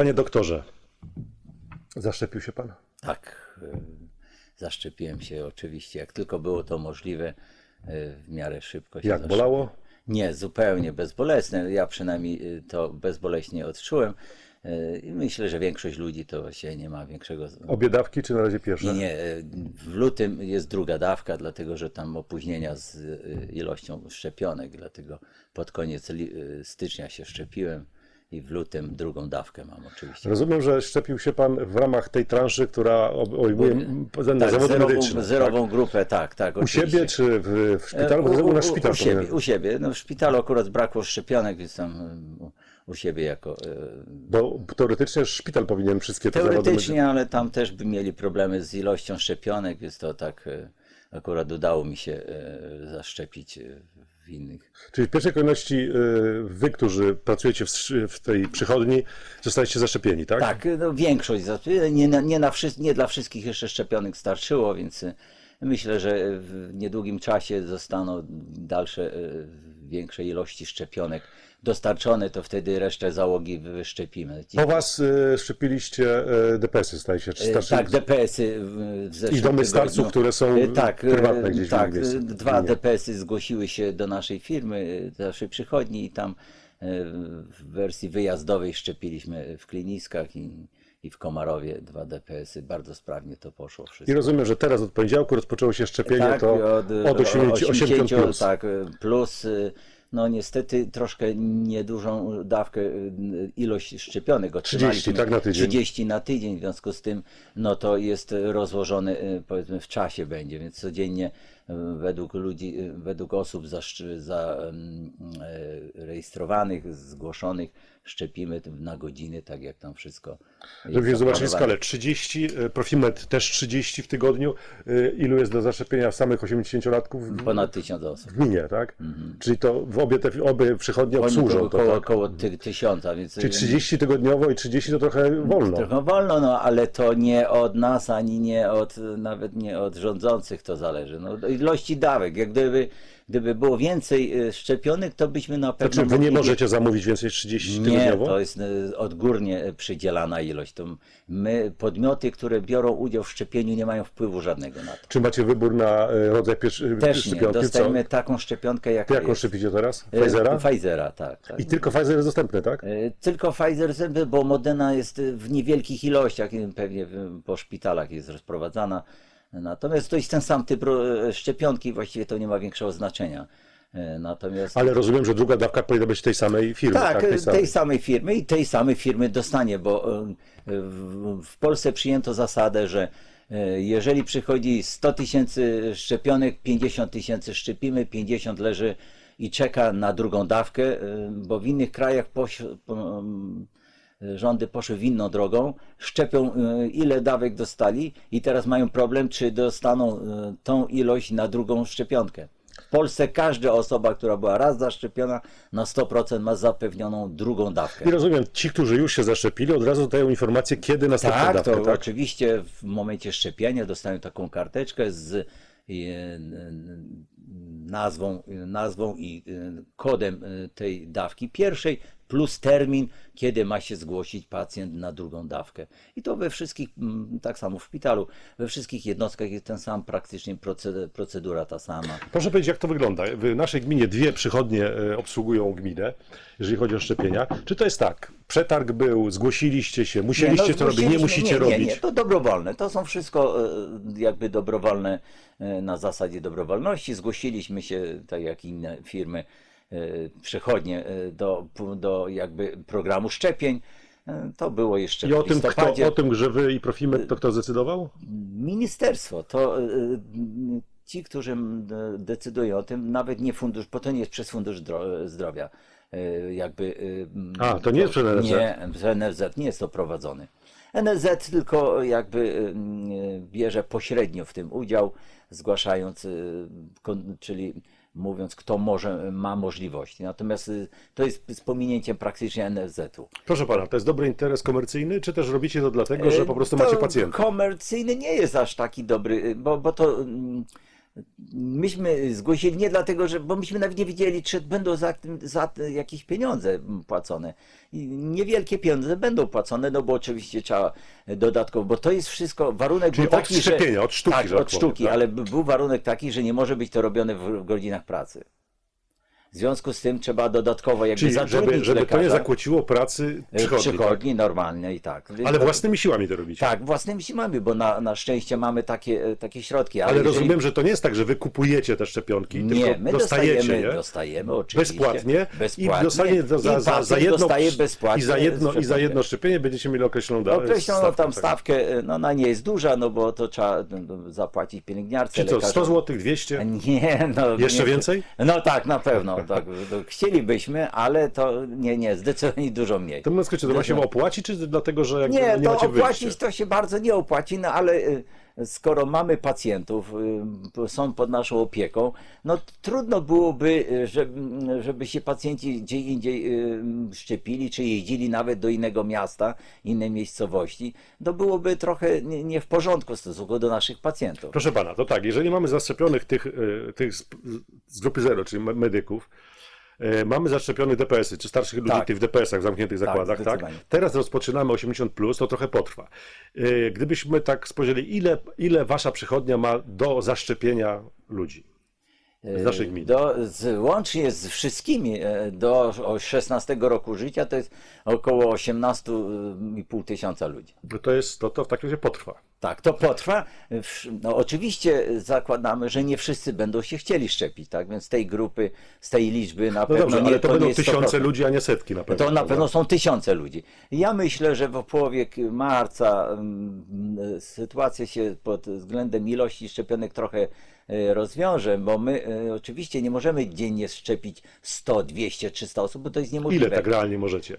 Panie doktorze, zaszczepił się pan? Tak, y, zaszczepiłem się oczywiście, jak tylko było to możliwe, y, w miarę szybko się Jak zaszczepiłem. bolało? Nie, zupełnie bezbolesne. Ja przynajmniej y, to bezboleśnie odczułem i myślę, że większość ludzi to właśnie nie ma większego... Obie dawki, czy na razie pierwsze? Nie, w lutym jest druga dawka, dlatego że tam opóźnienia z ilością szczepionek, dlatego pod koniec stycznia się szczepiłem i w lutym drugą dawkę mam oczywiście. Rozumiem, że szczepił się pan w ramach tej transzy, która ob- obejmuje Tak, zawody zerową, medyczne. zerową grupę, tak, tak. tak? U oczywiście. siebie czy w, w szpitalu? E, to u nas szpital u, siebie, u siebie. No, w szpitalu akurat brakło szczepionek, więc tam u, u siebie jako. e, Bo teoretycznie szpital powinien wszystkie te zawody. Teoretycznie, ale tam też by mieli problemy z ilością szczepionek, więc to tak e, akurat udało mi się zaszczepić innych. Czyli w pierwszej kolejności y, wy, którzy pracujecie w, tej przychodni, zostaliście zaszczepieni, tak? Tak, no, większość, za- nie, na- nie, na nie dla wszystkich jeszcze szczepionek starczyło, więc e, myślę, że w niedługim czasie zostaną dalsze e, większe ilości szczepionek dostarczone, to wtedy resztę załogi wyszczepimy. Po was y, szczepiliście y, DPS-y, staje się, czy E, starszy, Tak, DPS-y w zeszłym I domy tygodniu. starców, które są E, tak, e, prywatne gdzieś Tak, e, dwa. DPS-y zgłosiły się do naszej firmy, e, do naszej przychodni i tam e, w wersji wyjazdowej szczepiliśmy w kliniskach i, i w Komarowie dwa DPS-y. Bardzo sprawnie to poszło wszystko. I rozumiem, że teraz od poniedziałku rozpoczęło się szczepienie tak, to od 80, 80 plus. Tak, plus. e, No niestety troszkę niedużą dawkę, e, ilość szczepionek otrzymaliśmy. tak, na tydzień. 30 na tydzień, w związku z tym no to jest rozłożone e, powiedzmy w czasie będzie, więc codziennie według ludzi, e, według osób zarejestrowanych, zgłoszonych szczepimy na godziny, tak jak tam wszystko Żebyśmy zobaczyli skalę. 30, y, Profimet też 30 w tygodniu. Y, Ilu jest do zaszczepienia samych 80-latków? Ponad tysiąc osób. W gminie, tak? Czyli to w obie te obie przychodnie obsłużą to około, tak? około ty, tysiąca, więc Czyli 30 tygodniowo i 30 to trochę wolno. Trochę wolno, no ale to nie od nas, ani nie od, nawet nie od rządzących to zależy. No, ilości dawek. Jak gdyby, gdyby było więcej y, szczepionek, to byśmy na pewno Znaczy wy nie możecie zamówić więcej niż 30 Nie, tygodniowo? to jest y, odgórnie y, przydzielana ilość. To my, podmioty, które biorą udział w szczepieniu, nie mają wpływu żadnego na to. Czy macie wybór na rodzaj pierwszy, Też nie. szczepionki? Co? Dostajemy taką szczepionkę, jaka Ty jaką jest. szczepicie teraz? Pfizera? Pfizera, tak. tak. I tylko Pfizer jest dostępny, tak? Tylko Pfizer zęby, bo Moderna jest w niewielkich ilościach, pewnie po szpitalach jest rozprowadzana. Natomiast to jest ten sam typ szczepionki, właściwie to nie ma większego znaczenia. E, Natomiast Ale rozumiem, że druga dawka powinna być tej samej firmy, tak? tak, tej tej, samej. samej firmy i tej samej firmy dostanie, bo e, w, Polsce przyjęto zasadę, że e, jeżeli przychodzi 100 tysięcy szczepionek, 50 tysięcy szczepimy, 50 leży i czeka na drugą dawkę, bo w innych krajach po, em, rządy poszły w inną drogą, szczepią e, ile dawek dostali i teraz mają problem, czy dostaną e, tą ilość na drugą szczepionkę. W Polsce każda osoba, która była raz zaszczepiona, na 100% ma zapewnioną drugą dawkę. I rozumiem, ci, którzy już się zaszczepili, od razu dają informację, kiedy następna Tak, dawka, to tak? oczywiście w momencie szczepienia dostają taką karteczkę z e, nazwą, nazwą i kodem tej dawki pierwszej, plus termin, kiedy ma się zgłosić pacjent na drugą dawkę. I to we wszystkich, mm, tak samo w szpitalu, we wszystkich jednostkach jest ten sam praktycznie proced- procedura ta sama. Proszę powiedzieć, jak to wygląda? W naszej gminie dwie przychodnie e, obsługują gminę, jeżeli chodzi o szczepienia. Czy to jest tak? Przetarg był, zgłosiliście się, musieliście no, to robić, nie musicie nie, robić. Nie, nie, to dobrowolne. To są wszystko e, jakby dobrowolne, e, na zasadzie dobrowolności. Zgłosiliśmy się, tak jak inne firmy, przechodnie e, do, do jakby programu szczepipień. E, To było jeszcze I o tym, kto, o tym, że wy i Profimet, to kto zdecydował? Ministerstwo, to e, ci, którzy decydują o tym, nawet nie fundusz, bo to nie jest przez Fundusz Dro- Zdrowia. e, Jakby, e, A, to nie jest przez NFZ? Nie, przez NFZ nie jest to prowadzony. NFZ tylko jakby bierze pośrednio w tym udział, zgłaszając, e, czyli mówiąc, kto może, ma możliwości. Natomiast e, to jest z pominięciem praktycznie NFZ-u. Proszę pana, to jest dobry interes komercyjny, czy też robicie to dlatego, że po prostu E, To macie pacjentów? Komercyjny nie jest aż taki dobry, bo, bo to mm, Myśmy zgłosili nie dlatego, że, bo myśmy nawet nie wiedzieli, czy będą za, za jakieś pieniądze płacone. I niewielkie pieniądze będą płacone, no bo oczywiście trzeba dodatkowo, bo to jest wszystko, warunek Czyli był od taki, szczepienia, że... od sztuki, Tak, tak od powiem, sztuki, tak? ale był warunek taki, że nie może być to robione w, w godzinach pracy. W związku z tym trzeba dodatkowo jakby Czyli zatrudnić żeby, żeby to nie lekarza, zakłóciło pracy e, przychodni, tak? przychodni normalnej, tak. Ale własnymi siłami to robicie. Tak, własnymi siłami, bo na, na szczęście mamy takie, e, takie środki. Ale, jeżeli- rozumiem, że to nie jest tak, że wy kupujecie te szczepionki, Nie, tylko my dostajecie dostajemy, je dostajemy oczywiście. bezpłatnie, bezpłatnie i dostanie za, za, i za, za pacjent jedno dostaje bezpłatnie i za jedno, i za szczepionkę. jedno szczepienie będziecie mieli określoną da- Określono tam tak. stawkę, no ona nie jest duża, no bo to trzeba no, no, zapłacić pielęgniarce, Czy co, 100 lekarzom. zł, 200? Nie, no. Jeszcze nie, więcej? No tak, na pewno. Tak, no, chcielibyśmy, ale to nie, nie, zdecydowanie dużo mniej. To mówiąc skrócie, to ma się opłaci, czy dlatego, że jakby Nie, nie to macie opłacić wyjścia? to się bardzo nie opłaci, no ale y, skoro mamy pacjentów, y, są pod naszą opieką, no trudno byłoby, y, żeby, żeby się pacjenci gdzie indziej y, szczepili, czy jeździli nawet do innego miasta, innej miejscowości. To byłoby trochę nie, w porządku w stosunku do naszych pacjentów. Proszę pana, to tak, jeżeli mamy zaszczepionych tych, y, tych z, z grupy zero, czyli me- medyków, y, mamy zaszczepionych DPS-y, czy starszych ludzi Tak. tych w DPS-ach, w zamkniętych zakładach, tak? Teraz rozpoczynamy 80+, plus, to trochę potrwa. Y, Gdybyśmy tak spojrzeli, ile, ile wasza przychodnia ma do zaszczepienia ludzi z naszej gminy? Do, z, łącznie z wszystkimi e, do o 16 roku życia to jest około 18,5 tysiąca ludzi. No To jest, to, to w takim razie potrwa. Tak, to potrwa. No, oczywiście zakładamy, że nie wszyscy będą się chcieli szczepić, tak? Więc z tej grupy, z tej liczby na No pewno dobrze, nie, ale to, nie będą tysiące 100%. ludzi, a nie setki na pewno. To na pewno są tysiące ludzi. Ja myślę, że w połowie marca mm, sytuacja się pod względem ilości szczepionek trochę e, rozwiąże, bo my e, oczywiście nie możemy dziennie szczepić 100, 200, 300 osób, bo to jest niemożliwe. Ile tak realnie możecie?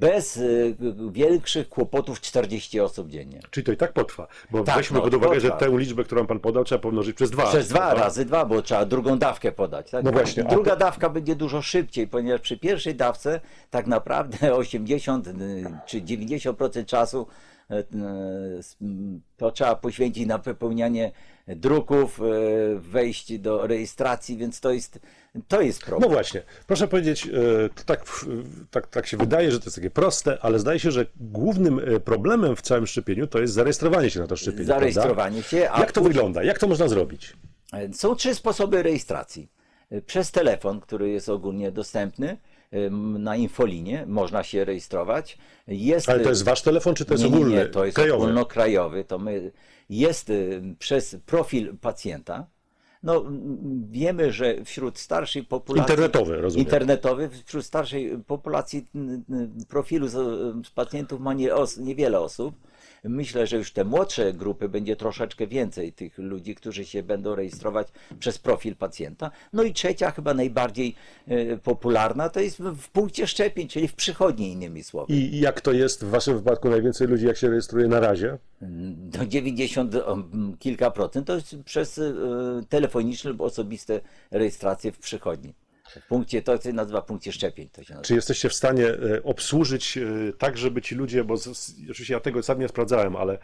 Bez g- większych kłopotów 40 osób dziennie. Czyli to i tak potrwa. Bo Tak, weźmy no, pod uwagę, że potrwa. tę liczbę, którą pan podał, trzeba pomnożyć przez dwa. Przez dwa razy dwa, bo trzeba drugą dawkę podać. Tak? No właśnie, Druga to- dawka będzie dużo szybciej, ponieważ przy pierwszej dawce tak naprawdę 80 y, czy 90% czasu y, y, to trzeba poświęcić na wypełnianie druków, y, wejść do rejestracji, więc to jest, to jest No problem. właśnie, proszę powiedzieć, e, to tak, tak, tak się wydaje, że to jest takie proste, ale zdaje się, że głównym e, problemem w całym szczepieniu to jest zarejestrowanie się na to szczepienie. Zarejestrowanie się, Prawda? a Jak to wygląda? Jak to można zrobić? Są trzy sposoby rejestracji. Przez telefon, który jest ogólnie dostępny na infolinie, można się rejestrować. Jest, Ale to jest wasz telefon, czy to jest nie, ogólny? nie, to jest krajowy? ogólnokrajowy. To my, jest przez profil pacjenta. No, wiemy, że wśród starszej populacji. Internetowy, rozumiem. Internetowy, wśród starszej populacji profilu z, z pacjentów ma nie, os, niewiele osób. Myślę, że już te młodsze grupy będzie troszeczkę więcej tych ludzi, którzy się będą rejestrować przez profil pacjenta. No i trzecia, chyba najbardziej e, popularna, to jest w, punkcie szczepień, czyli w przychodni, innymi słowy. I jak to jest w waszym wypadku najwięcej ludzi, jak się rejestruje na razie? Do 90 o, m, kilka procent to jest przez e, telefoniczne lub osobiste rejestracje w przychodni. W punkcie, to się nazywa punkcie szczepień. To się nazywa. Czy jesteście w stanie e, obsłużyć e, tak, żeby ci ludzie, bo z, oczywiście ja tego sam nie sprawdzałem, ale,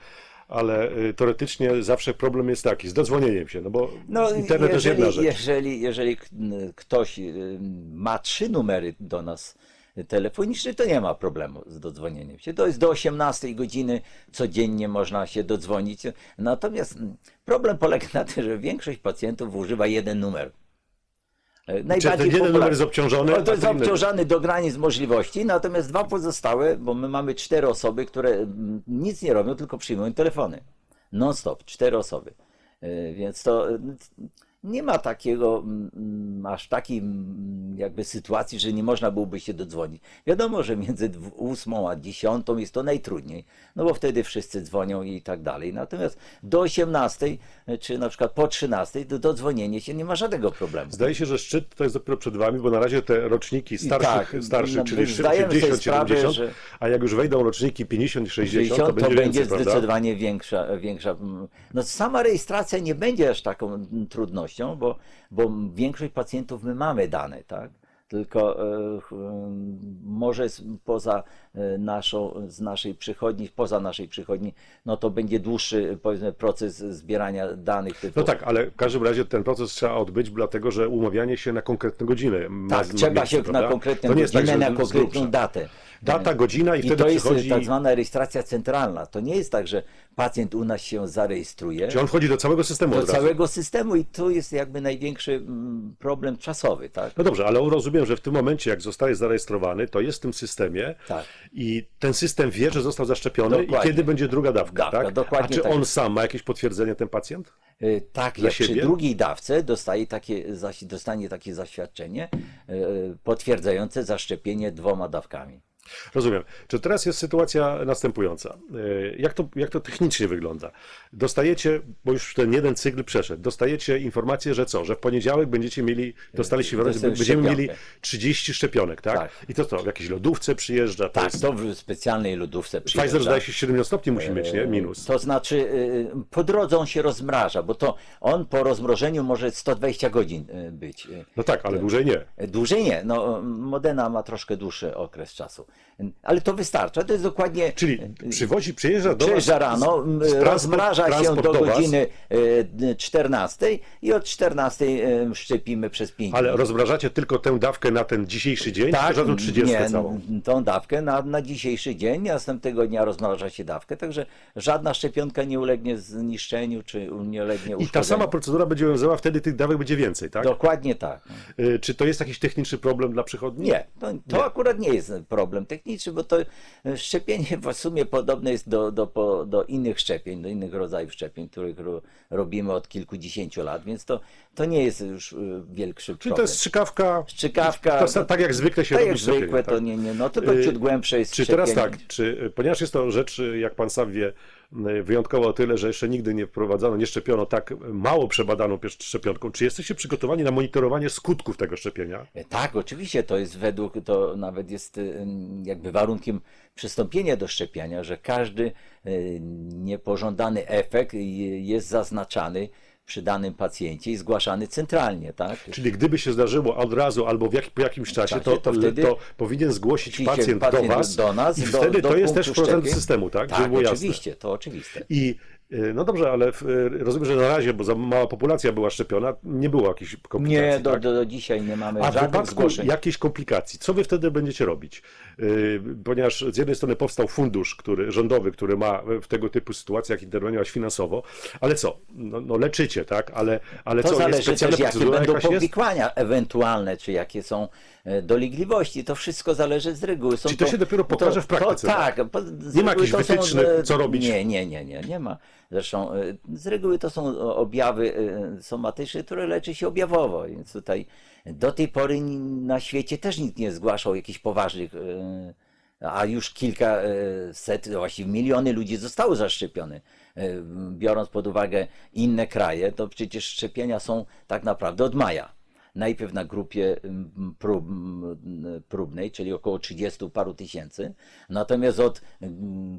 ale e, teoretycznie zawsze problem jest taki, z dodzwonieniem się, no bo internet to jest jedna rzecz. Jeżeli, jeżeli ktoś y, ma trzy numery do nas telefoniczne, to nie ma problemu z dodzwonieniem się. To jest do 18 godziny codziennie można się dodzwonić. Natomiast mm, problem polega na tym, że większość pacjentów używa jeden numer. E, Czy ten jeden numer jest obciążony? O, to jest obciążany do granic możliwości, natomiast dwa pozostałe, bo my mamy cztery osoby, które nic nie robią, tylko przyjmują telefony. Non-stop, cztery osoby. E, Więc to nie ma takiego, mm, aż takiej mm, jakby sytuacji, że nie można byłoby się dodzwonić. Wiadomo, że między dwu- ósmą a dziesiątą jest to najtrudniej, no bo wtedy wszyscy dzwonią i tak dalej. Natomiast do 18, czy na przykład po 13, to dodzwonienie się nie ma żadnego problemu. Zdaje się, że szczyt to jest dopiero przed wami, bo na razie te roczniki starszych, tak, starszych no, czyli zdajemy sobie 60, sprawę, 70, że- a jak już wejdą roczniki 50 i 60, 60 to będzie więcej, prawda? zdecydowanie większa, większa. mm, No sama rejestracja nie będzie aż taką mm, trudnością, bo, bo większość pacjentów my mamy dane, tak? Tylko e, może poza e, naszą, z naszej przychodni, poza naszej przychodni, no to będzie dłuższy powiedzmy proces zbierania danych. Typu, No tak, ale w każdym razie ten proces trzeba odbyć, dlatego że umawianie się na konkretną godzinę. ma- tak ma trzeba miejsce, się prawda? na konkretną godzinę, tak, że na konkretną datę. Data, godzina i I wtedy to jest przychodzi... tak zwana rejestracja centralna. To nie jest tak, że pacjent u nas się zarejestruje Czy on wchodzi do całego systemu do całego systemu i tu jest jakby największy mm, problem czasowy, tak? No dobrze, ale rozumiem, że w tym momencie, jak zostaje zarejestrowany, to jest w tym systemie Tak. i ten system wie, że został zaszczepiony i Dokładnie. kiedy będzie druga dawka, Dawka, tak? dokładnie A czy tak. on sam ma jakieś potwierdzenie, ten pacjent? Y, Tak, jak przy drugiej dawce dostaje takie, dostanie takie zaświadczenie y, potwierdzające zaszczepienie dwoma dawkami. Rozumiem. Czy teraz jest sytuacja następująca? E, Jak to, jak to technicznie wygląda? Dostajecie, bo już ten jeden cykl przeszedł, dostajecie informację, że co? Że w poniedziałek będziecie mieli, dostaliście Dostałem będziemy szczepionkę. mieli 30 szczepionek, tak? Tak. I to co? W jakiejś lodówce przyjeżdża? Tak, jest... to w specjalnej lodówce Pfizer przyjeżdża. zdaje się 70 stopni musi mieć, nie? Minus. To znaczy y, po drodze on się rozmraża, bo to on po rozmrożeniu może 120 godzin być. No tak, ale dłużej nie. Dłużej nie, no Modena ma troszkę dłuższy okres czasu. Ale to wystarcza, to jest dokładnie... Czyli przywozi, przyjeżdża do Przyjeżdża rano, transport- rozmraża się do was, godziny e, 14 i od 14 e, szczepimy przez 5 Ale rozmrażacie tylko tę dawkę na ten dzisiejszy dzień, czy że tą 30 Tak, nie, całą? tą dawkę na, na dzisiejszy dzień, następnego dnia rozmraża się dawkę, także żadna szczepionka nie ulegnie zniszczeniu, czy nie ulegnie I uszkodzeniu. ta sama procedura będzie obowiązywała, wtedy tych dawek będzie więcej, tak? Dokładnie tak. Czy to jest jakiś techniczny problem dla przychodni? Nie, to, to Nie. akurat nie jest problem techniczny, bo to e, szczepienie w sumie podobne jest do, do, do innych szczepień, do innych rodzajów szczepień, których ro, robimy od kilkudziesięciu lat, więc to, to nie jest już e, Czyli problem. to jest strzykawka, Szczykawka, to, tak jak zwykle się tak robi jak zwykle, to tak? nie, nie, no tylko Y, ciut głębsze jest Czy teraz tak, czy, ponieważ jest to rzecz, jak pan sam wie, wyjątkowa o tyle, że jeszcze nigdy nie wprowadzono, nie szczepiono tak mało przebadaną szczepionką, czy jesteście przygotowani na monitorowanie skutków tego szczepienia? E, Tak, oczywiście, to jest według, to nawet jest y, jakby warunkiem przystąpienia do szczepienia, że każdy y, niepożądany efekt y, jest zaznaczany przy danym pacjencie i zgłaszany centralnie, tak? Czyli gdyby się zdarzyło od razu albo w jak, po jakimś czasie, czasie, to, to wtedy- to powinien zgłosić pacjent, pacjent do was do nas, i do- wtedy do to jest też szczepień. systemu, tak? Tak, oczywiście, to oczywiste. I y, no dobrze, ale w, y, rozumiem, że na razie, bo za mała populacja była szczepiona, nie było jakichś komplikacji. Nie, do, tak? do, do dzisiaj nie mamy A w żadnych wypadku zgłoszeń. jakiejś komplikacji, co wy wtedy będziecie robić? Yy, ponieważ z jednej strony powstał fundusz który, rządowy, który ma w tego typu sytuacjach interweniować finansowo, ale co? No, no leczycie, tak? Ale, ale To co, jest zależy specjalna też, jakie będą jakaś jest? powikłania ewentualne, czy jakie są e, dolegliwości. To wszystko zależy z reguły. Są Czyli to się dopiero pokaże w praktyce, To, tak. po- z Nie ma jakichś to są, wytycznych, e, co robić? Nie, nie, nie, nie, nie ma. Zresztą e, z reguły to są objawy somatyczne, które leczy się objawowo, więc tutaj do tej pory na świecie też nikt nie zgłaszał jakichś poważnych a już kilka e, set, właściwie miliony ludzi zostało zaszczepione. E, Biorąc pod uwagę inne kraje, to przecież szczepienia są tak naprawdę od maja. Najpierw na grupie prób, próbnej, czyli około 30 paru tysięcy, natomiast od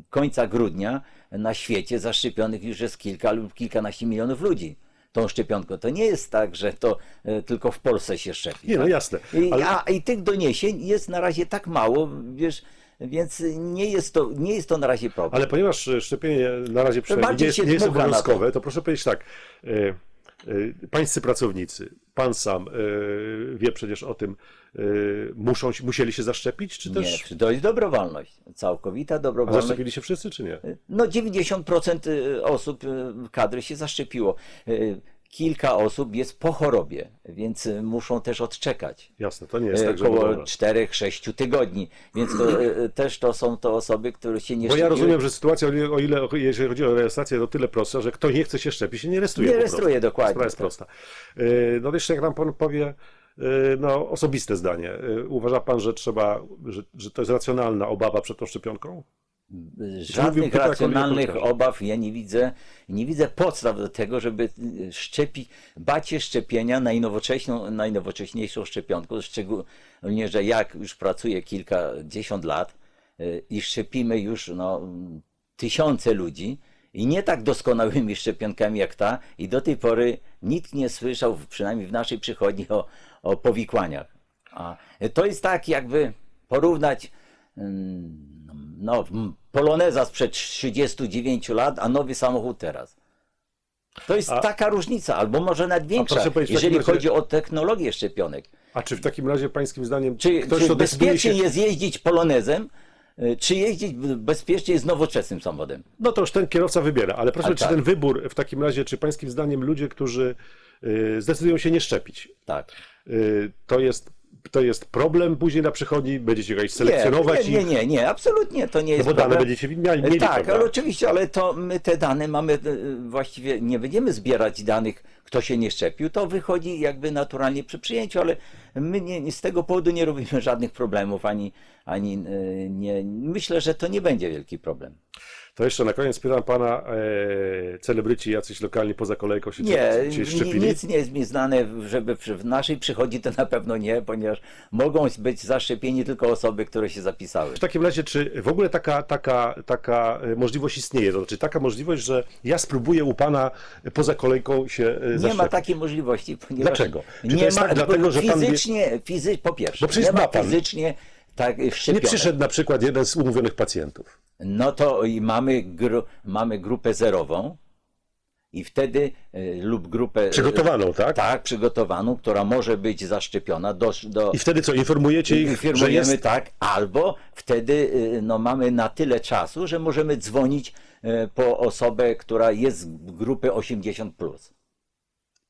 końca grudnia na świecie zaszczepionych już jest kilka lub kilkanaście milionów ludzi tą szczepionką. To nie jest tak, że to e, tylko w Polsce się szczepi. Nie, no tak? jasne. I, Ale- a, I tych doniesień jest na razie tak mało, wiesz, więc nie jest to, nie jest to na razie problem. Ale ponieważ e, szczepienie na razie przynajmniej nie jest, nie jest na to. obowiązkowe, to proszę powiedzieć tak, e, e, pańscy pracownicy, pan sam e, wie przecież o tym, muszą, się- musieli się zaszczepić, czy też... Nie, to jest dobrowolność, całkowita A dobrowolność. zaszczepili się wszyscy, czy nie? No 90% y, osób y, kadry się zaszczepiło. Y, Kilka osób jest po chorobie, więc y, muszą też odczekać. Jasne, to nie jest Y, tak, że... Około dobra. 4-6 tygodni, więc to, y, y, też to są to osoby, które się nie Bo ja rozumiem, że sytuacja, o ile, o ile jeżeli chodzi o rejestrację, to tyle prostsza, że kto nie chce się szczepić, się nie rejestruje. Nie rejestruje, dokładnie, Sprawa jest tak. prosta. No jeszcze jak nam pan powie, no osobiste zdanie. Yy, Uważa pan, że trzeba, że, że to jest racjonalna obawa przed tą szczepionką? Żadnych jako racjonalnych obaw ja nie widzę. Nie widzę podstaw do tego, żeby y, szczepić, bać się szczepienia najnowocześną, najnowocześniejszą szczepionką, szczególnie, że jak już pracuję kilkadziesiąt lat y, i szczepimy już no, tysiące ludzi i nie tak doskonałymi szczepionkami jak ta i do tej pory nikt nie słyszał, przynajmniej w naszej przychodni, o, o powikłaniach. A to jest tak, jakby porównać mm, no, Poloneza sprzed 39 lat, a nowy samochód teraz. To jest A- taka różnica, albo może nawet większa, jeżeli razie- chodzi o technologię szczepionek. A czy w takim razie pańskim zdaniem Czy, ktoś, czy bezpiecznie się... jest jeździć polonezem, czy jeździć bezpiecznie z nowoczesnym samochodem? No to już ten kierowca wybiera, ale proszę, czy tak. ten wybór w takim razie, czy pańskim zdaniem ludzie, którzy y, zdecydują się nie szczepić, Tak. y, to jest, to jest problem później na przychodni? Będziecie jakaś selekcjonować nie, nie, nie, nie, absolutnie to nie No jest bo dane problem. będziecie mieli, mieli tak, ale oczywiście, ale to my te dane mamy, y, właściwie nie będziemy zbierać danych, kto się nie szczepił, to wychodzi jakby naturalnie przy przyjęciu, ale my nie, z tego powodu nie robimy żadnych problemów, ani, ani y, nie, myślę, że to nie będzie wielki problem. To jeszcze na koniec pytam pana, e, celebryci jacyś lokalni poza kolejką się, Nie, ni- szczepili? nic nie jest mi znane, żeby przy, w naszej przychodzi to na pewno nie, ponieważ mogą być zaszczepieni tylko osoby, które się zapisały. W takim razie, czy w ogóle taka, taka, taka e, możliwość istnieje? To znaczy taka możliwość, że ja spróbuję u pana poza kolejką się e, Nie ma zaszczepić? takiej możliwości, ponieważ Dlaczego? Czy nie ma tak dlatego, że pan wie- fizycznie, fizy, po pierwsze, Bo nie ma ma pan- fizycznie tak Nie szczepionek. przyszedł na przykład jeden z umówionych pacjentów. No to i mamy, gru, mamy grupę zerową i wtedy y, lub grupę Przygotowaną, tak? tak przygotowaną, która może być zaszczepiona do, do I wtedy co, informujecie ich, że jest... tak, albo wtedy y, no, mamy na tyle czasu, że możemy dzwonić y, po osobę, która jest z grupy 80+. Plus.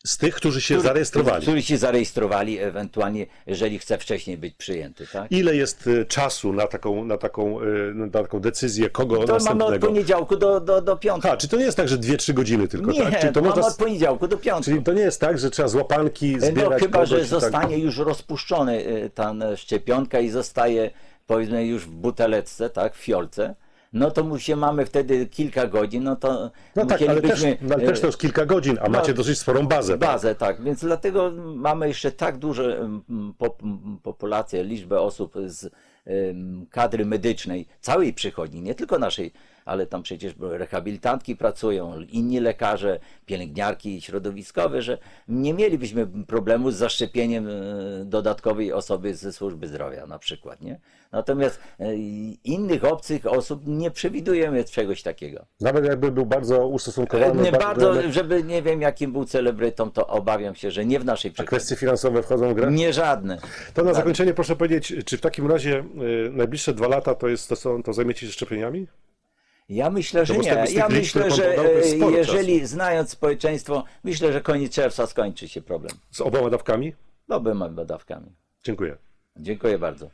Z tych, którzy się zarejestrowali. Którzy się zarejestrowali, ewentualnie, jeżeli chce wcześniej być przyjęty. Tak? Ile jest e, czasu na taką, na taką, e, na taką decyzję, kogo To mamy od następnego? poniedziałku do, do, do piątku. Ha, czy to nie jest tak, że 2-3 godziny tylko, Nie, tak? Czyli to można... mamy od poniedziałku do piątku. Czyli to nie jest tak, że trzeba z łapanki No zbierać chyba, kogoś, że tak? zostanie już rozpuszczony y, ta y, szczepionka i zostaje powiedzmy już w buteleczce, tak, w fiolce, no to mu się mamy wtedy kilka godzin, no to No tak, ale też, no, ale też to jest kilka godzin, a macie dosyć sporą bazę. tak? bazę, tak, więc dlatego mamy jeszcze tak dużą pop, m, populację, liczbę osób z kadry medycznej, całej przychodni, nie tylko naszej, ale tam przecież rehabilitantki pracują, inni lekarze, pielęgniarki środowiskowe, że nie mielibyśmy problemu z zaszczepieniem e, dodatkowej osoby ze służby zdrowia na przykład, nie? Natomiast e, innych obcych osób nie przewidujemy czegoś takiego. Nawet jakby był bardzo ustosunkowany. Nie bardzo, ale- żeby nie wiem jakim był celebrytą, to obawiam się, że nie w naszej A przychodni. kwestie finansowe wchodzą w grę? Nie żadne. To na zakończenie proszę powiedzieć, czy w takim razie y, najbliższe dwa lata to, jest, to, są, to zajmiecie się szczepieniami? Ja myślę, że bo z tego- nie. z tych Ja liczb, myślę, które pan że podał, to jest e, jeżeli znając społeczeństwo, myślę, że koniec czerwca skończy się problem. Z oboma dawkami? Dobrymi dawkami. Dziękuję. Dziękuję bardzo.